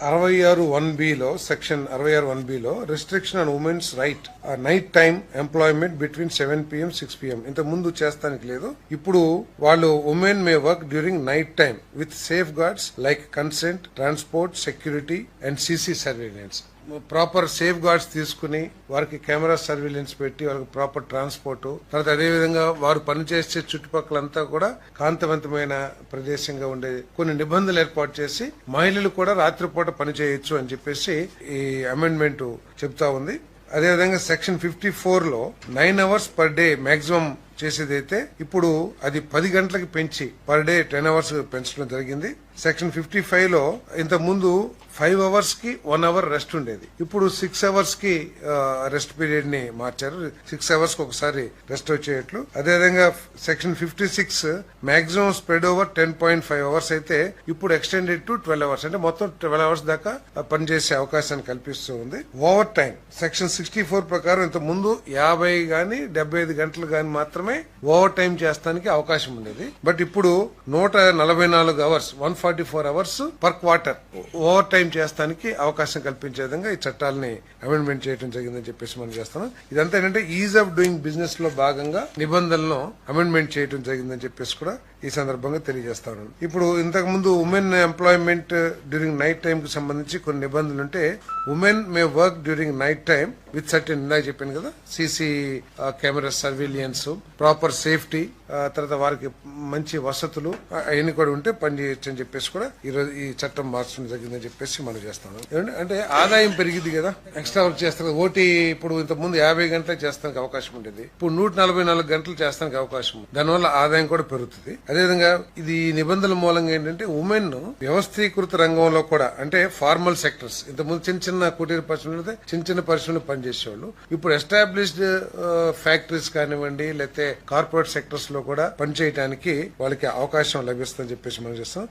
అరవై ఆరు one below section అరవై ఆరు one below restriction on women's right night time employment between seven PM six PM ఇంత ముందు చేస్తానికి లేదు. ఇప్పుడు వాళ్ళు women may work during night time with safeguards like consent transport security and CC surveillance proper safeguards తీసుకుని వారికి camera surveillance పెట్టి వారికి ప్రాపర్ ట్రాన్స్పోర్ట్ తర్వాత అదేవిధంగా వారు పనిచేసే చుట్టుపక్కలంతా కూడా కాంతివంతమైన ప్రదేశంగా ఉండే కొన్ని నిబంధనలు ఏర్పాటు చేసి మహిళలు కూడా రాత్రిపూట పని చేయొచ్చు అని చెప్పేసి ఈ అమెండ్మెంట్ చెప్తా ఉంది. అదేవిధంగా సెక్షన్ ఫిఫ్టీ ఫోర్లో nine hours per day maximum చేసేదైతే ఇప్పుడు అది పది గంటలకు పెంచి పర్ డే టెన్ అవర్స్ పెంచడం జరిగింది. సెక్షన్ ఫిఫ్టీ ఫైవ్లో ఇంత ముందు ఫైవ్ అవర్స్కి వన్ అవర్ రెస్ట్ ఉండేది. ఇప్పుడు సిక్స్ అవర్స్కి రెస్ట్ పీరియడ్ని మార్చారు. సిక్స్ అవర్స్కి ఒకసారి రెస్ట్ వచ్చేట్లు. అదేవిధంగా section fifty six maximum spread over ten point five hours అయితే ఇప్పుడు ఎక్స్టెండెడ్ టు ట్వెల్వ్ అవర్స్. అంటే మొత్తం ట్వెల్వ్ అవర్స్ దాకా పనిచేసే అవకాశాన్ని కల్పిస్తూ ఉంది. Overtime section sixty four ప్రకారం ఇంత ముందు యాభై గాని డెబ్బై ఐదు గంటలు గాని మాత్రమే ఓవర్ టైం చేస్తానికి అవకాశం ఉండేది. బట్ ఇప్పుడు నూట నలభై నాలుగు hours one forty four hours per quarter overtime చేస్తానికి అవకాశం కల్పించే విధంగా ఈ చట్టాలని అమెండ్మెంట్ చేయడం జరిగిందని చెప్పేసి మనం చేస్తున్నాం. ఇదంతా ఏంటంటే ఈజ్ ఆఫ్ డూయింగ్ బిజినెస్లో భాగంగా నిబంధనలను అమెండ్మెంట్ చేయడం జరిగిందని చెప్పేసి కూడా ఈ సందర్భంగా తెలియజేస్తాను. ఇప్పుడు ఇంతకు ముందు women employment during night time కు సంబంధించి కొన్ని నిబంధనలు ఉంటే women may work during night time with certain ఇందాక చెప్పాను కదా CC camera surveillance proper safety తర్వాత వారికి మంచి వసతులు అవన్నీ కూడా ఉంటే పని చేయొచ్చు అని చెప్పేసి కూడా ఈ రోజు ఈ చట్టం మార్చడం జరిగిందని చెప్పేసి మనం చేస్తాను. అంటే ఆదాయం పెరిగింది కదా ఎక్స్ట్రా వర్క్ చేస్తారు ఓటీ ఇప్పుడు ఇంత ముందు యాభై గంటలే చేస్తానికి అవకాశం ఉండేది. ఇప్పుడు నూట నలభై నాలుగు గంటలు చేస్తానికి అవకాశం దానివల్ల ఆదాయం కూడా పెరుగుతుంది. అదేవిధంగా ఇది నిబంధనల మూలంగా ఏంటంటే ఉమెన్ వ్యవస్థీకృత రంగంలో కూడా అంటే ఫార్మల్ సెక్టర్స్ ఇంతకుముందు ముందు చిన్న చిన్న కుటీర పరిశ్రమలు అయితే చిన్న చిన్న పరిశ్రమలు పనిచేసేవాళ్ళు. ఇప్పుడు ఎస్టాబ్లిష్డ్ ఫ్యాక్టరీస్ uh, కానివ్వండి లేకపోతే కార్పొరేట్ సెక్టర్స్లో కూడా పనిచేయడానికి వాళ్ళకి అవకాశం లభిస్తుందని చెప్పేసి మనం చేస్తాం.